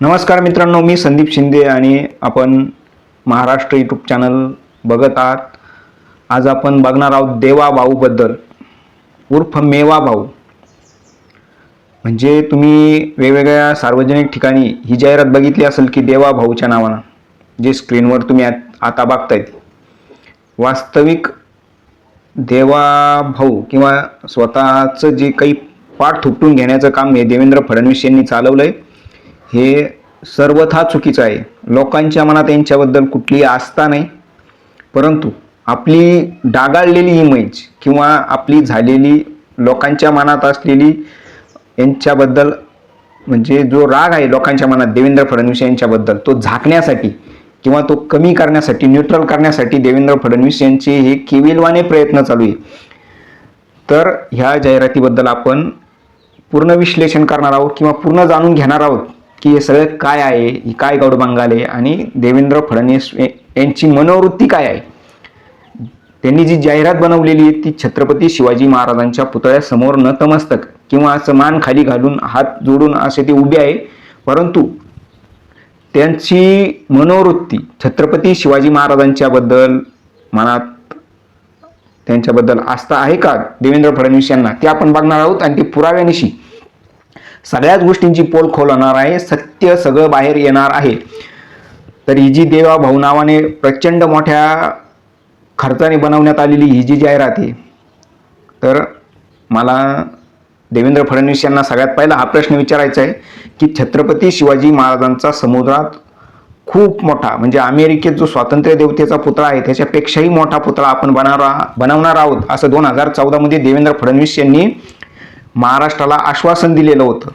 नमस्कार मित्रांनो मी संदीप शिंदे आणि आपण महाराष्ट्र यूट्यूब चॅनल बघत आहात. आज आपण बघणार आहोत देवा भाऊबद्दल उर्फ मेवा भाऊ. म्हणजे तुम्ही वेगवेगळ्या सार्वजनिक ठिकाणी ही जाहिरात बघितली असेल की देवा भाऊच्या नावानं जे स्क्रीनवर तुम्ही आत- आता बघतायत. वास्तविक देवा भाऊ किंवा स्वतःचं जे काही पाठ थुपटून घेण्याचं काम हे देवेंद्र फडणवीस यांनी चालवलं आहे हे सर्वथा चुकीचं आहे. लोकांच्या मनात यांच्याबद्दल कुठलीही आस्था नाही. परंतु आपली डागाळलेली इमेज किंवा आपली झालेली लोकांच्या मनात असलेली यांच्याबद्दल म्हणजे जो राग आहे लोकांच्या मनात देवेंद्र फडणवीस यांच्याबद्दल तो झाकण्यासाठी किंवा तो कमी करण्यासाठी न्यूट्रल करण्यासाठी देवेंद्र फडणवीस यांचे हे केविलवाने प्रयत्न चालू आहे. तर ह्या जाहिरातीबद्दल आपण पूर्ण विश्लेषण करणार आहोत किंवा पूर्ण जाणून घेणार आहोत. की हे सगळं काय आहे ही काय गौडबंगाल आहे आणि देवेंद्र फडणवीस यांची मनोवृत्ती काय आहे? त्यांनी जी जाहिरात बनवलेली आहे ती छत्रपती शिवाजी महाराजांच्या पुतळ्यासमोर नतमस्तक किंवा असं मान खाली घालून हात जोडून असे ते उभे आहे. परंतु त्यांची मनोवृत्ती छत्रपती शिवाजी महाराजांच्याबद्दल मनात त्यांच्याबद्दल आस्था आहे का? देवेंद्र फडणवीस यांना. ते आपण बघणार आहोत आणि ते पुराव्यानिशी सगळ्याच गोष्टींची पोल खोल होणार आहे सत्य सगळं बाहेर येणार आहे. तर ही जी देवा भाऊ नावाने प्रचंड मोठ्या खर्चाने बनवण्यात आलेली ही जी जाहिरात आहे तर मला देवेंद्र फडणवीस यांना सगळ्यात पहिला हा प्रश्न विचारायचा आहे की छत्रपती शिवाजी महाराजांचा समुद्रात खूप मोठा म्हणजे अमेरिकेत जो स्वातंत्र्य देवतेचा पुतळा आहे त्याच्यापेक्षाही मोठा पुतळा आपण बनवणार बनवणार आहोत असं दोन हजार चौदामध्ये देवेंद्र फडणवीस यांनी महाराष्ट्राला आश्वासन दिलेलं होतं.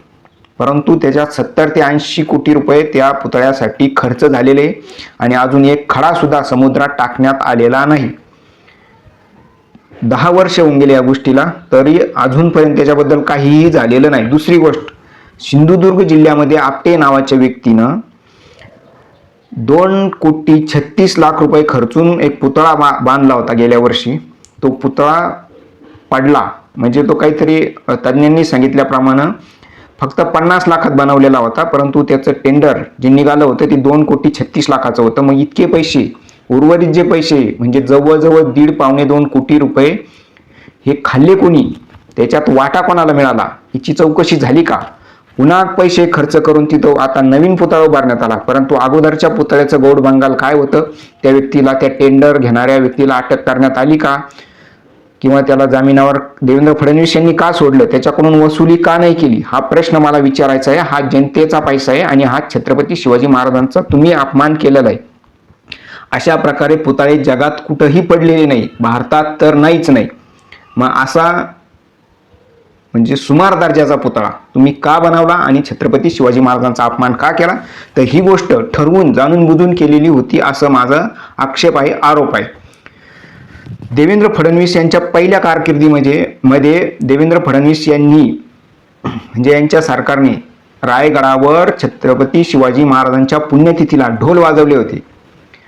परंतु त्याच्यात सत्तर ते ऐंशी कोटी रुपये त्या पुतळ्यासाठी खर्च झालेले आणि अजून एक खडासुद्धा समुद्रात टाकण्यात आलेला नाही. दहा वर्ष होऊन गेले या गोष्टीला तरी अजूनपर्यंत त्याच्याबद्दल काहीही झालेलं नाही. दुसरी गोष्ट सिंधुदुर्ग जिल्ह्यामध्ये आपटे नावाच्या व्यक्तीनं दोन कोटी छत्तीस लाख रुपये खर्चून एक पुतळा बा बांधला होता गेल्या वर्षी. तो पुतळा पडला. म्हणजे तो काहीतरी तज्ज्ञांनी सांगितल्याप्रमाणे फक्त पन्नास लाखात बनवलेला होता परंतु त्याचं टेंडर जे निघालं होतं ते दोन कोटी छत्तीस लाखाचं होतं. मग इतके पैसे उर्वरित जे पैसे म्हणजे जवळजवळ दीड पावणे दोन कोटी रुपये हे खाल्ले कोणी? त्याच्यात वाटा कोणाला मिळाला? याची चौकशी झाली का? पुन्हा पैसे खर्च करून तिथं आता नवीन पुतळा उभारण्यात आला. परंतु अगोदरच्या पुतळ्याचं गौड बंगाल काय होतं? त्या व्यक्तीला त्या टेंडर घेणाऱ्या व्यक्तीला अटक करण्यात आली का? किंवा त्याला जामिनावर देवेंद्र फडणवीस यांनी का सोडलं? त्याच्याकडून वसुली का नाही केली? हा प्रश्न मला विचारायचा आहे. हा जनतेचा पैसा आहे आणि हा छत्रपती शिवाजी महाराजांचा तुम्ही अपमान केलेला आहे. अशा प्रकारे पुतळे जगात कुठंही पडलेले नाही. भारतात तर नाहीच नाही. मग असा म्हणजे सुमार दर्जाचा पुतळा तुम्ही का बनवला आणि छत्रपती शिवाजी महाराजांचा अपमान का केला? तर ही गोष्ट ठरवून जाणून बुजून केलेली होती असं माझा आक्षेप आहे आरोप आहे. देवेंद्र फडणवीस यांच्या पहिल्या कारकिर्दीमध्ये मध्ये देवेंद्र फडणवीस यांनी म्हणजे यांच्या सरकारने रायगडावर छत्रपती शिवाजी महाराजांच्या पुण्यतिथीला ढोल वाजवले होते.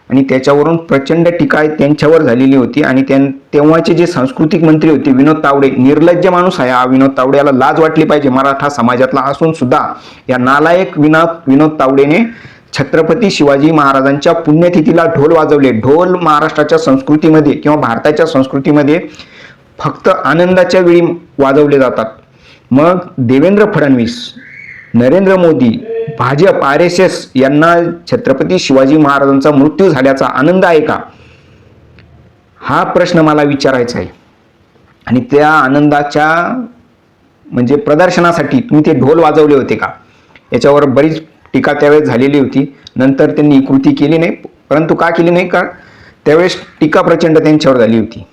आणि त्याच्यावरून प्रचंड टीका त्यांच्यावर झालेली होती. आणि त्यां तेव्हाचे जे सांस्कृतिक मंत्री होते विनोद तावडे निर्लज्ज माणूस आहे हा विनोद तावडे. याला लाज वाटली पाहिजे. मराठा समाजातला असून सुद्धा या नालायक विनोद विनोद तावडेने छत्रपती शिवाजी महाराजांच्या पुण्यतिथीला ढोल वाजवले. ढोल महाराष्ट्राच्या संस्कृतीमध्ये किंवा भारताच्या संस्कृतीमध्ये फक्त आनंदाच्या वेळी वाजवले जातात. मग Devendra Fadnavis Narendra Modi Bhajap R S S यांना छत्रपती शिवाजी महाराजांचा मृत्यू झाल्याचा आनंद आहे का? हा प्रश्न मला विचारायचा आहे. आणि त्या आनंदाच्या म्हणजे प्रदर्शनासाठी तुम्ही ते ढोल वाजवले होते का? याच्यावर बरीच टीका त्यावेळेस झालेली होती. नंतर त्यांनी कृती केली नाही. परंतु का केली नाही? का त्यावेळेस टीका प्रचंड त्यांच्यावर झाली होती.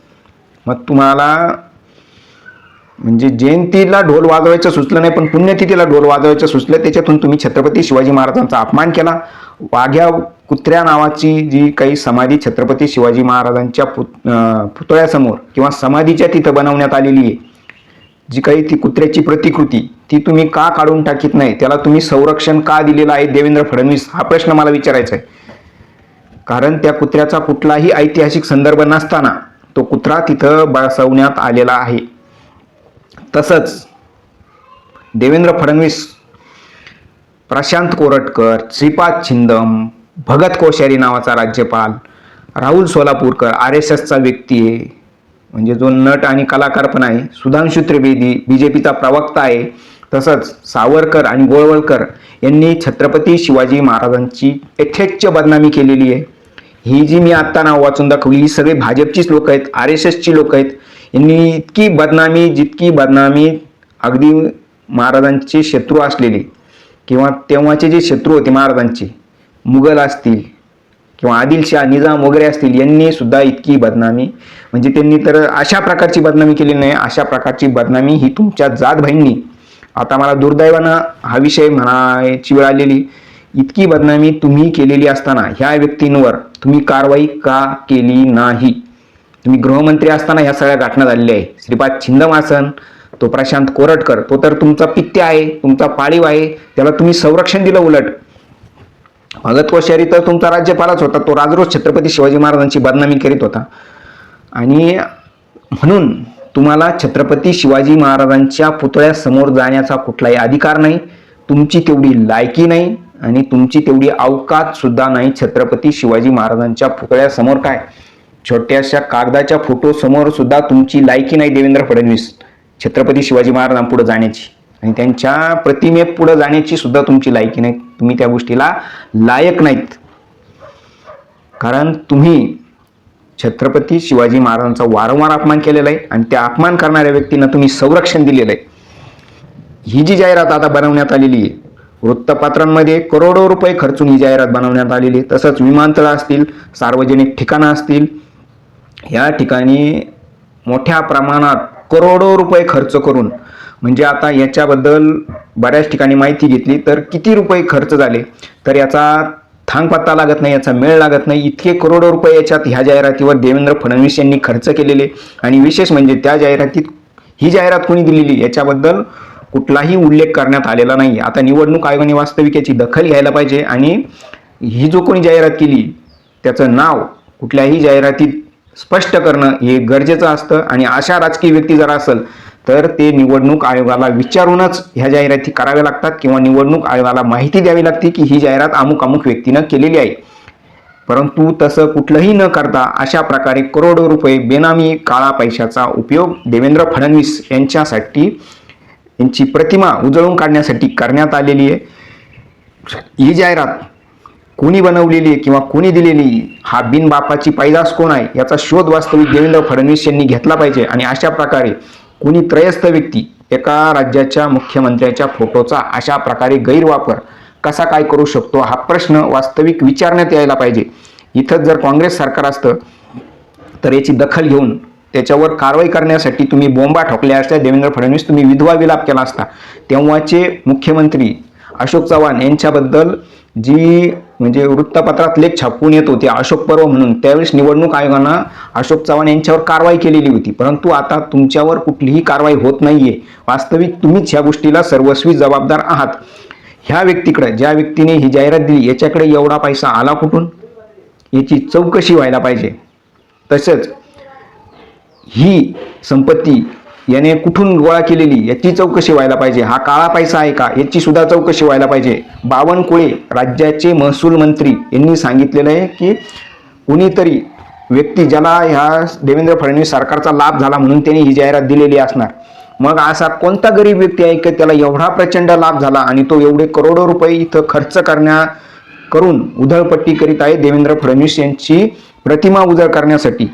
मग तुम्हाला म्हणजे जयंतीला ढोल वाजवायचं सुचलं नाही पण पुण्यतिथीला ढोल वाजवायचं सुचलं. त्याच्यातून तुम्ही छत्रपती शिवाजी महाराजांचा अपमान केला. वाघ्या कुत्र्या नावाची जी काही समाधी छत्रपती शिवाजी महाराजांच्या पुत पुतळ्यासमोर किंवा समाधीच्या तिथं बनवण्यात आलेली आहे. जी काही ती कुत्र्याची प्रतिकृती ती तुम्ही का काढून टाकीत नाही? त्याला तुम्ही संरक्षण का दिलेलं आहे देवेंद्र फडणवीस? हा प्रश्न मला विचारायचा आहे कारण त्या कुत्र्याचा कुठलाही ऐतिहासिक संदर्भ नसताना तो कुत्रा तिथं बसवण्यात आलेला आहे. तसंच देवेंद्र फडणवीस प्रशांत कोरटकर श्रीपाद छिंदम भगत कोश्यारी नावाचा राज्यपाल राहुल सोलापूरकर आर एस एसचा व्यक्ती आहे. म्हणजे जो नट आणि कलाकार पण आहे सुधांशु त्रिवेदी बी जे पीचा प्रवक्ता आहे तसंच सावरकर आणि गोळवळकर यांनी छत्रपती शिवाजी महाराजांची यथेच्छ बदनामी केलेली आहे. ही जी मी आत्ता नाव वाचून दाखवली ही सगळी भाजपचीच लोक आहेत आर एस एसची लोक आहेत. यांनी इतकी बदनामी जितकी बदनामी अगदी महाराजांचे शत्रू असलेले किंवा तेव्हाचे जे शत्रू होते महाराजांचे मुघल असतील किंवा आदिलशाह निजाम वगैरे असतील यांनी सुद्धा इतकी बदनामी म्हणजे त्यांनी तर अशा प्रकारची बदनामी केली नाही अशा प्रकारची बदनामी ही तुमच्या जात भाईंनी आता मला दुर्दैवानं हा विषय म्हणायची वेळ आलेली. इतकी बदनामी तुम्ही केलेली असताना ह्या व्यक्तींवर तुम्ही कारवाई का केली नाही? तुम्ही गृहमंत्री असताना ह्या सगळ्या घटना झालेल्या आहे श्रीपाद छिंदमासन तो प्रशांत कोरटकर तो तर तुमचा पित्य आहे तुमचा पाळीव आहे त्याला तुम्ही संरक्षण दिलं उलट. भगत कोश्यारी तर तुमचा राज्यपालच होता. तो राजरोज छत्रपती शिवाजी महाराजांची बदनामी करीत होता. आणि म्हणून तुम्हाला छत्रपती शिवाजी महाराजांच्या पुतळ्यासमोर जाण्याचा कुठलाही अधिकार नाही. तुमची तेवढी लायकी नाही आणि तुमची तेवढी अवकात सुद्धा नाही छत्रपती शिवाजी महाराजांच्या पुतळ्यासमोर काय? छोट्याशा कागदाच्या फोटो समोर सुद्धा तुमची लायकी नाही देवेंद्र फडणवीस छत्रपती शिवाजी महाराजांपुढे जाण्याची. आणि त्यांच्या प्रतिमेपुढे जाण्याची सुद्धा तुमची लायकी नाही. तुम्ही त्या गोष्टीला लायक नाहीत. कारण तुम्ही छत्रपती शिवाजी महाराजांचा वारंवार अपमान केलेला आहे आणि त्या अपमान करणाऱ्या व्यक्तींना तुम्ही संरक्षण दिलेलं आहे. ही जी जाहिरात आता बनवण्यात आलेली आहे वृत्तपत्रांमध्ये करोडो रुपये खर्चून ही जाहिरात बनवण्यात आलेली आहे. तसंच विमानतळ असतील सार्वजनिक ठिकाणं असतील या ठिकाणी मोठ्या प्रमाणात करोडो रुपये खर्च करून म्हणजे आता याच्याबद्दल बऱ्याच ठिकाणी माहिती घेतली तर किती रुपये खर्च झाले? तर याचा थांग पत्ता लागत नाही याचा मेळ लागत नाही. इतके करोडो रुपये याच्यात ह्या जाहिरातीवर देवेंद्र फडणवीस यांनी खर्च केलेले. आणि विशेष म्हणजे त्या जाहिरातीत ही जाहिरात कोणी दिलेली? याच्याबद्दल कुठलाही उल्लेख करण्यात आलेला नाही. आता निवडणूक आयोगाने वास्तविक याची दखल घ्यायला पाहिजे आणि ही जो कोणी जाहिरात केली त्याचं नाव कुठल्याही जाहिरातीत स्पष्ट करणं हे गरजेचं असतं. आणि अशा राजकीय व्यक्ती जर असेल तर ते निवडणूक आयोगाला विचारूनच ह्या जाहिराती कराव्या लागतात किंवा निवडणूक आयोगाला माहिती द्यावी लागते की ही जाहिरात अमुक अमुक व्यक्तीनं केलेली आहे. परंतु तसं कुठलंही न करता अशा प्रकारे करोडो रुपये बेनामी काळा पैशाचा उपयोग देवेंद्र फडणवीस यांच्यासाठी यांची प्रतिमा उजळून काढण्यासाठी करण्यात आलेली आहे. ही जाहिरात कोणी बनवलेली आहे किंवा कोणी दिलेली हा बिनबापाची पैदास कोण आहे याचा शोध वास्तविक देवेंद्र फडणवीस यांनी घेतला पाहिजे आणि अशा प्रकारे कुणी त्रयस्थ व्यक्ती एका राज्याच्या मुख्यमंत्र्याच्या फोटोचा अशा प्रकारे गैरवापर कसा काय करू शकतो हा प्रश्न वास्तविक विचारण्यात यायला पाहिजे. इथंच जर काँग्रेस सरकार असतं तर याची दखल घेऊन त्याच्यावर कारवाई करण्यासाठी तुम्ही बोंबा ठोकल्या असत्या देवेंद्र फडणवीस तुम्ही विधवा विलाप केला असता. तेव्हाचे मुख्यमंत्री अशोक चव्हाण यांच्याबद्दल जी म्हणजे वृत्तपत्रात लेख छापून येत होते. अशोक पर्व म्हणून. त्यावेळेस निवडणूक आयोगानं अशोक चव्हाण यांच्यावर कारवाई केलेली होती. परंतु आता तुमच्यावर कुठलीही कारवाई होत नाहीये. वास्तविक तुम्हीच ह्या गोष्टीला सर्वस्वी जबाबदार आहात. ह्या व्यक्तीकडे ज्या व्यक्तीने ही जाहिरात दिली याच्याकडे एवढा पैसा आला कुठून? याची चौकशी व्हायला पाहिजे. तसंच ही संपत्ती याने कुठून गोळा केलेली याची चौकशी व्हायला पाहिजे. हा काळा पैसा आहे का? याची सुद्धा चौकशी व्हायला पाहिजे. बावनकुळे राज्याचे महसूल मंत्री यांनी सांगितलेलं आहे की कुणीतरी व्यक्ती ज्याला ह्या देवेंद्र फडणवीस सरकारचा लाभ झाला म्हणून त्यांनी ही जाहिरात दिलेली असणार. मग असा कोणता गरीब व्यक्ती आहे की त्याला एवढा प्रचंड लाभ झाला आणि तो एवढे करोडो रुपये इथं खर्च करण्या करून उधळपट्टी करीत आहे देवेंद्र फडणवीस यांची प्रतिमा उजळ करण्यासाठी?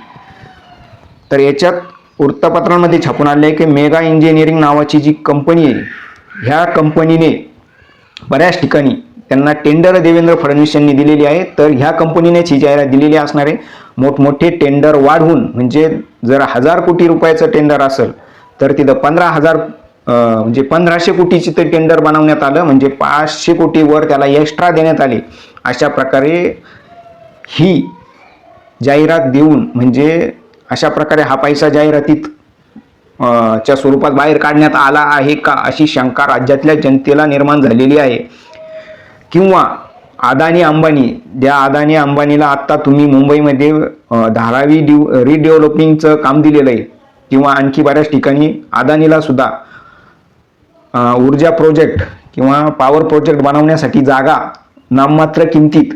तर याच्यात वृत्तपत्रांमध्ये छापून आले आहे की मेगा इंजिनिअरिंग नावाची जी कंपनी आहे ह्या कंपनीने बऱ्याच ठिकाणी त्यांना टेंडर देवेंद्र फडणवीस यांनी दिलेली आहे. तर ह्या कंपनीनेच ही जाहिरात दिलेली असणार आहे. मोठमोठे टेंडर वाढवून म्हणजे जर हजार कोटी रुपयाचं टेंडर असेल तर तिथं पंधरा हजार म्हणजे पंधराशे कोटीची ते टेंडर बनवण्यात आलं. म्हणजे पाचशे कोटीवर त्याला एक्स्ट्रा देण्यात आले. अशा प्रकारे ही जाहिरात देऊन म्हणजे अशा प्रकारे हा पैसा जाहिरातीत च्या स्वरूपात बाहेर काढण्यात आला आहे का अशी शंका राज्यातल्या जनतेला निर्माण झालेली आहे. किंवा अदानी अंबानी ज्या अदानी अंबानीला आत्ता तुम्ही मुंबईमध्ये धारावी डिव रिडेव्हलपिंगचं काम दिलेलं आहे. किंवा आणखी बऱ्याच ठिकाणी अदानीला सुद्धा ऊर्जा प्रोजेक्ट किंवा पॉवर प्रोजेक्ट बनवण्यासाठी जागा नाममात्र किमतीत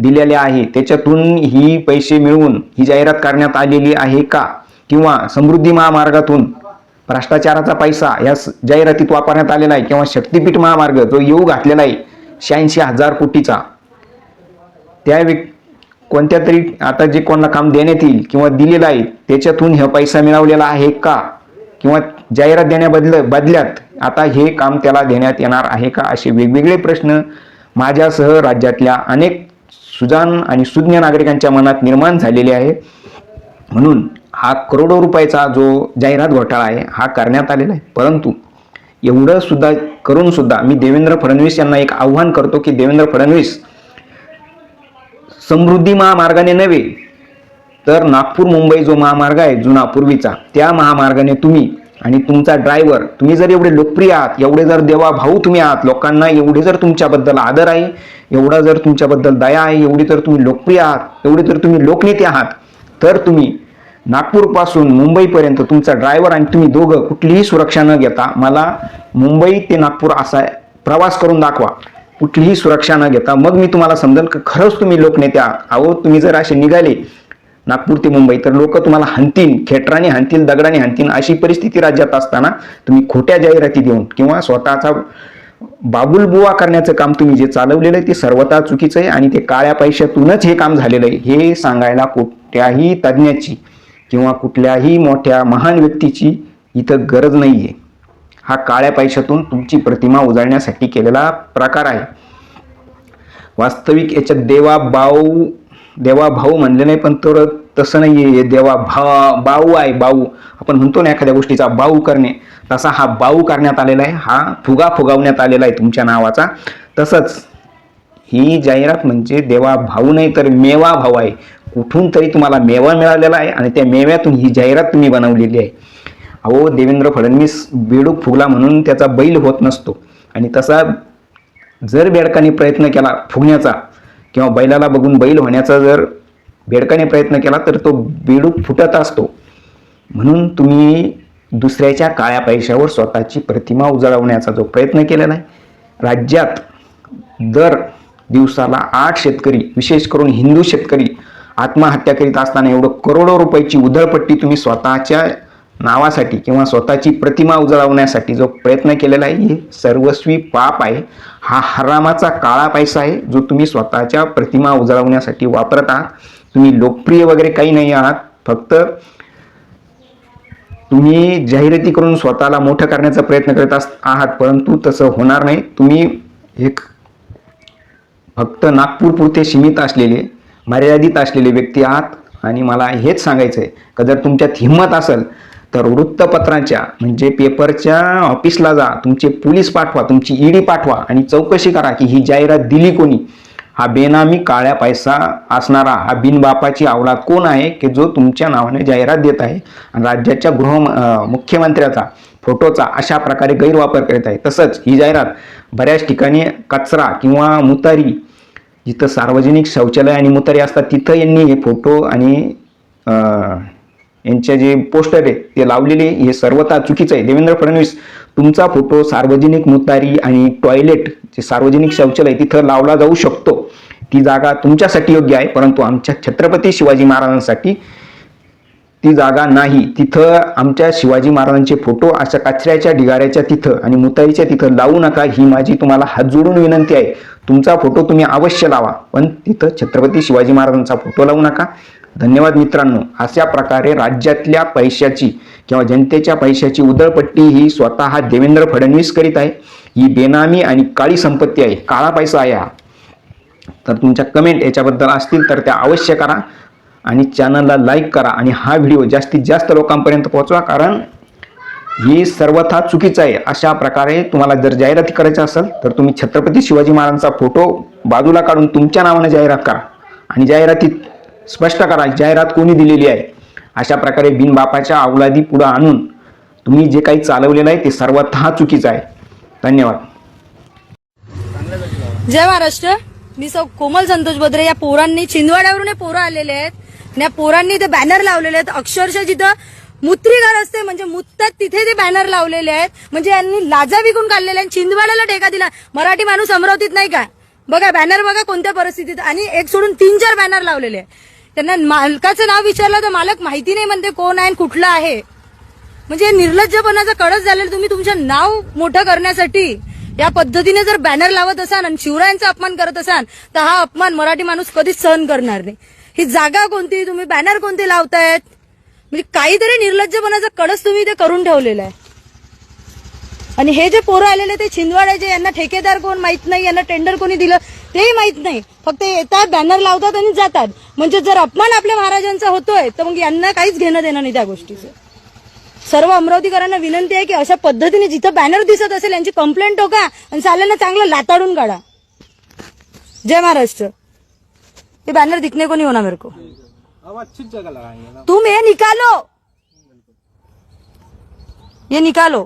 दिलेल्या आहे. त्याच्यातून ही पैसे मिळवून ही जाहिरात करण्यात आलेली आहे का? किंवा समृद्धी महामार्गातून भ्रष्टाचाराचा पैसा या स- जाहिरातीत वापरण्यात आलेला आहे किंवा शक्तीपीठ महामार्ग जो येऊ घातलेला आहे शहाऐंशी हजार कोटीचा. त्या व्यक् कोणत्या तरी आता जे कोणाला काम देण्यात येईल किंवा दिलेलं आहे त्याच्यातून हा पैसा मिळवलेला आहे का? किंवा जाहिरात देण्याबदल बदल्यात आता हे काम त्याला देण्यात येणार आहे का? असे वेगवेगळे प्रश्न माझ्यासह राज्यातल्या अनेक सुजान आणि सुज्ञ नागरिकांच्या मनात निर्माण झालेली आहे. म्हणून हा करोडो रुपयाचा जो जाहिरात घोटाळा आहे हा करण्यात आलेला आहे. परंतु एवढं सुद्धा करून सुद्धा मी देवेंद्र फडणवीस यांना एक आव्हान करतो की देवेंद्र फडणवीस समृद्धी महामार्गाने नव्हे तर नागपूर मुंबई जो महामार्ग आहे जुना पूर्वीचा त्या महामार्गाने तुम्ही आणि तुमचा ड्रायव्हर तुम्ही जर एवढे लोकप्रिय आहात एवढे जर देवा भाऊ तुम्ही आहात लोकांना एवढे जर तुमच्याबद्दल आदर आहे एवढा जर तुमच्याबद्दल दया आहे एवढी तर तुम्ही लोकप्रिय आहात एवढी तर तुम्ही लोकनेते आहात तर तुम्ही नागपूरपासून मुंबईपर्यंत तुमचा ड्रायव्हर आणि तुम्ही दोघं कुठलीही सुरक्षा न घेता मला मुंबई ते नागपूर असा प्रवास करून दाखवा. कुठलीही सुरक्षा न घेता. मग मी तुम्हाला समजेल की खरंच तुम्ही लोकनेते आहात? अहो तुम्ही जर असे निघाले नागपूर ते मुंबई तर लोक तुम्हाला हनतील खेटराने हंतील दगडाने हनतील अशी परिस्थिती राज्यात असताना तुम्ही खोट्या जाहिराती देऊन किंवा स्वतःचा बाबुलबुवा करण्याचं काम तुम्ही जे चालवलेलं आहे ते सर्वता चुकीचं आहे आणि ते काळ्या पैशातूनच हे काम झालेलं आहे. हे सांगायला कुठल्याही तज्ज्ञाची किंवा कुठल्याही मोठ्या महान व्यक्तीची इथं गरज नाही आहे हा काळ्या पैशातून तुमची प्रतिमा उजळण्यासाठी केलेला प्रकार आहे. वास्तविक याच्यात देवा बाऊ देवा भाऊ म्हणले नाही पण तर तसं नाही आहे देवा भा बाऊ आहे बाऊ. आपण म्हणतो ना एखाद्या गोष्टीचा बाऊ करणे. तसा हा बाऊ करण्यात आलेला आहे. हा फुगा फुगावण्यात आलेला आहे तुमच्या नावाचा. तसंच ही जाहिरात म्हणजे देवा भाऊ नाही तर मेवा भाऊ आहे. कुठून तरी तुम्हाला मेवा मिळालेला आहे आणि त्या मेव्यातून ही जाहिरात तुम्ही बनवलेली आहे. अहो देवेंद्र फडणवीस बेडूक फुगला म्हणून त्याचा बैल होत नसतो. आणि तसा जर बेडकाने प्रयत्न केला फुगण्याचा किंवा बैलाला बघून बैल होण्याचा जर बेडकाने प्रयत्न केला तर तो बेडूक फुटत असतो. म्हणून तुम्ही दुसऱ्याच्या काळ्या पैशावर स्वतःची प्रतिमा उजळवण्याचा जो प्रयत्न केलेला आहे. राज्यात दर दिवसाला आठ शेतकरी विशेष करून हिंदू शेतकरी आत्महत्या करीत असताना एवढं करोडो रुपयाची उधळपट्टी तुम्ही स्वतःच्या नावासाठी किंवा स्वतःची प्रतिमा उजळवण्यासाठी जो प्रयत्न केलेला आहे हे सर्वस्वी पाप आहे. हा हरामाचा काळा पैसा आहे जो तुम्ही स्वतःच्या प्रतिमा उजळवण्यासाठी वापरत आहात. तुम्ही लोकप्रिय वगैरे काही नाही आहात. फक्त तुम्ही जाहिराती करून स्वतःला मोठं करण्याचा प्रयत्न करत अस- आहात परंतु तसं होणार नाही. तुम्ही एक फक्त नागपूर पुरते सीमित असलेले मर्यादित असलेले व्यक्ती आहात. आणि मला हेच सांगायचं आहे का जर तुमच्यात हिंमत असेल तर वृत्तपत्रांच्या म्हणजे पेपरच्या ऑफिसला जा तुमचे पोलीस पाठवा तुमची ईडी पाठवा आणि चौकशी करा की ही जाहिरात दिली कोणी. हा बेनामी काळ्या पैसा असणारा हा बिनबापाची अवलाद कोण आहे की जो तुमच्या नावाने जाहिरात देत आहे आणि राज्याच्या गृह मुख्यमंत्र्याचा फोटोचा अशा प्रकारे गैरवापर करीत आहे. तसंच ही जाहिरात बऱ्याच ठिकाणी कचरा किंवा मुतारी जिथं सार्वजनिक शौचालय आणि मुतारी असतात तिथं यांनी हे फोटो आणि यांचे जे पोस्टर आहे ते लावलेले हे सर्वता चुकीचं आहे. देवेंद्र फडणवीस तुमचा फोटो सार्वजनिक मुतारी आणि टॉयलेट जे सार्वजनिक शौचालय तिथं लावला जाऊ शकतो. ती जागा तुमच्यासाठी योग्य आहे परंतु आमच्या छत्रपती शिवाजी महाराजांसाठी ती जागा नाही. तिथं आमच्या शिवाजी महाराजांचे फोटो अशा कचऱ्याच्या ढिगाऱ्याच्या तिथं आणि मुताईच्या तिथं लावू नका ही माझी तुम्हाला हात जोडून विनंती आहे. तुमचा फोटो तुम्ही अवश्य लावा पण तिथं छत्रपती शिवाजी महाराजांचा फोटो लावू नका. धन्यवाद मित्रांनो. अशा प्रकारे राज्यातल्या पैशाची किंवा जनतेच्या पैशाची उदळपट्टी ही स्वतः देवेंद्र फडणवीस करीत आहे. ही बेनामी आणि काळी संपत्ती आहे. काळा पैसा आहे हा. तर तुमच्या कमेंट याच्याबद्दल असतील तर त्या अवश्य करा आणि चॅनलला लाईक करा आणि हा व्हिडिओ जास्तीत जास्त लोकांपर्यंत पोहोचवा. कारण ही सर्वथा चुकीचं आहे. अशा प्रकारे तुम्हाला जर जाहिराती करायची असेल तर तुम्ही छत्रपती शिवाजी महाराजांचा फोटो बाजूला काढून तुमच्या नावाने जाहिरात करा. आणि जाहिरातीत स्पष्ट करा जाहिरात कोणी दिलेली आहे? अशा प्रकारे बिनबापाच्या अवलादी पुढं आणून तुम्ही जे काही चालवलेलं आहे ते सर्वथा चुकीचं आहे. धन्यवाद. जय महाराष्ट्र. मी सौ कोमल संतोष बद्रे या पोरांनी छिंदवाड्यावरून हे पोरं आलेले आहेत. या पोरांनी ते बॅनर लावलेले आहेत. अक्षरशः जिथं मुत्री घर असते म्हणजे मुत्तात तिथे ते बॅनर लावलेले आहेत. म्हणजे यांनी लाजा विकून काढलेले आहेत. छिंदवाड्याला टेका दिला. मराठी माणूस अमरावतीत नाही का? बघा बॅनर बघा कोणत्या परिस्थितीत. आणि एक सोडून तीन चार बॅनर लावलेले. आहे त्यांना मालकाचं नाव विचारलं तर मालक माहिती नाही म्हणते कोण आहे आणि कुठलं आहे. म्हणजे निर्लज्जपणाचा कळस झालेलं तुम्ही तुमचं नाव मोठं करण्यासाठी या पद्धतीने जर बॅनर लावत असाल आणि शिवरायांचा अपमान करत असाल तर हा अपमान मराठी माणूस कधीच सहन करणार नाही. ही जागा कोणती? तुम्ही बॅनर कोणते लावतायत? म्हणजे काहीतरी निर्लज्जपणाचा कळस तुम्ही इथे करून ठेवलेला आहे. आणि हे जे पोरं आलेले ते छिंदवाड्याचे यांना ठेकेदार कोण माहीत नाही यांना टेंडर कोणी दिलं तेही माहीत नाही. फक्त येतात बॅनर लावतात आणि जातात. म्हणजे जर अपमान आपल्या महाराजांचा होतोय तर मग यांना काहीच घेणं देणं नाही त्या गोष्टीचं. सर्व अमरावतीकरांना विनंती आहे की अशा पद्धतीने जिथं बॅनर दिसत असेल यांची कंप्लेंट ठोका आणि चालेल चांगलं लाताडून काढा. जय महाराष्ट्र. ये बैनर दिखने को नहीं होना मेरे को? अब अच्छी जगह लगाएंगे ना तुम ये निकालो. ये निकालो.